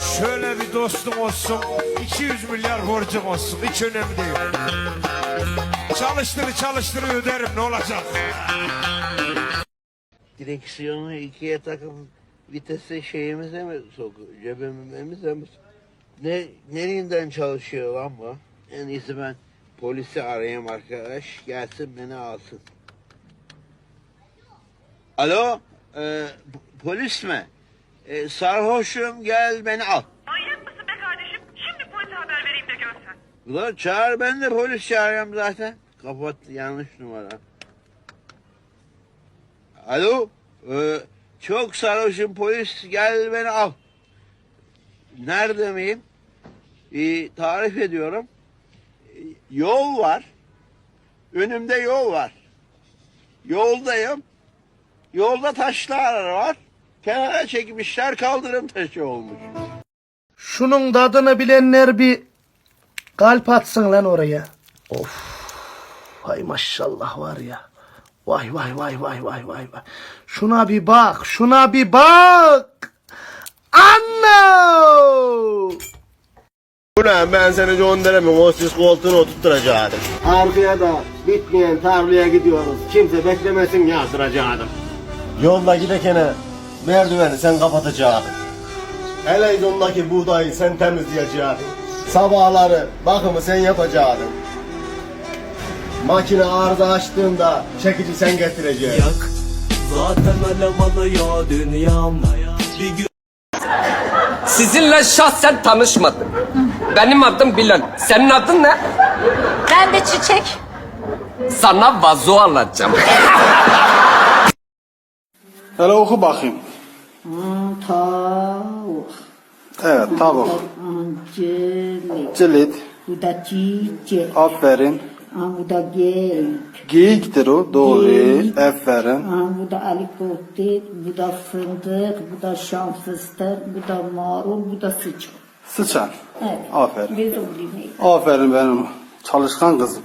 Şöyle bir dostum olsun, 200 milyar borcum olsun. Hiç önemli değil. Çalıştırı çalıştırı öderim ne olacak? Direksiyonu ikiye takıp vitesi şeyimize mi sokuyor? Cebimize mi? Ne, nereden çalışıyor lan bu? En iyisi ben polisi arayayım arkadaş. Gelsin beni alsın. Alo? P- polis mi? Ee, sarhoşum gel beni al. Manyak mısın be kardeşim? Şimdi polise haber vereyim de görsen. Ulan çağır ben de polis çağırıyorum zaten. Kapat yanlış numara. Alo? Ee, çok sarhoşum polis gel beni al. Nerede miyim? Ee, tarif ediyorum. Ee, yol var. Önümde yol var. Yoldayım. Yolda taşlar var. Kenara çekmişler kaldırım taşı olmuş. Şunun tadını bilenler bir kalp atsın lan oraya. Of. Hay maşallah var ya. Vay vay vay vay vay vay vay. Şuna bir bak, şuna bir bak. Anno! Ulan ben seni John Deremin o süs koltuğuna oturtturacaktım. Arkaya da bitmeyen tarlaya gidiyoruz. Kimse beklemesin yazdıracaktım. Yolda giderken merdiveni sen kapatacaktın. Heleyzondaki buğdayı sen temizleyecektin. Sabahları bakımı sen yapacaktın. Makine arıza açtığında çekici sen getireceksin. yak Zaten alev alıyor dünyam Bir gün Sizinle şahsen tanışmadım. Benim adım Bilal. Senin adın ne? Ben de çiçek. Sana vazo alacağım. Hele oku bakayım. Tavuk, Evet tavuk. cilik, Cilit. bu da çiçek, Aferin. bu da geyik, Geyiktir o. Doğru. Geyik. Aferin. bu da alikopter, bu da fındık, bu da şam fıstık, bu da marul, bu da sıçan. Sıçan. Evet. Aferin. Aferin benim çalışkan kızım.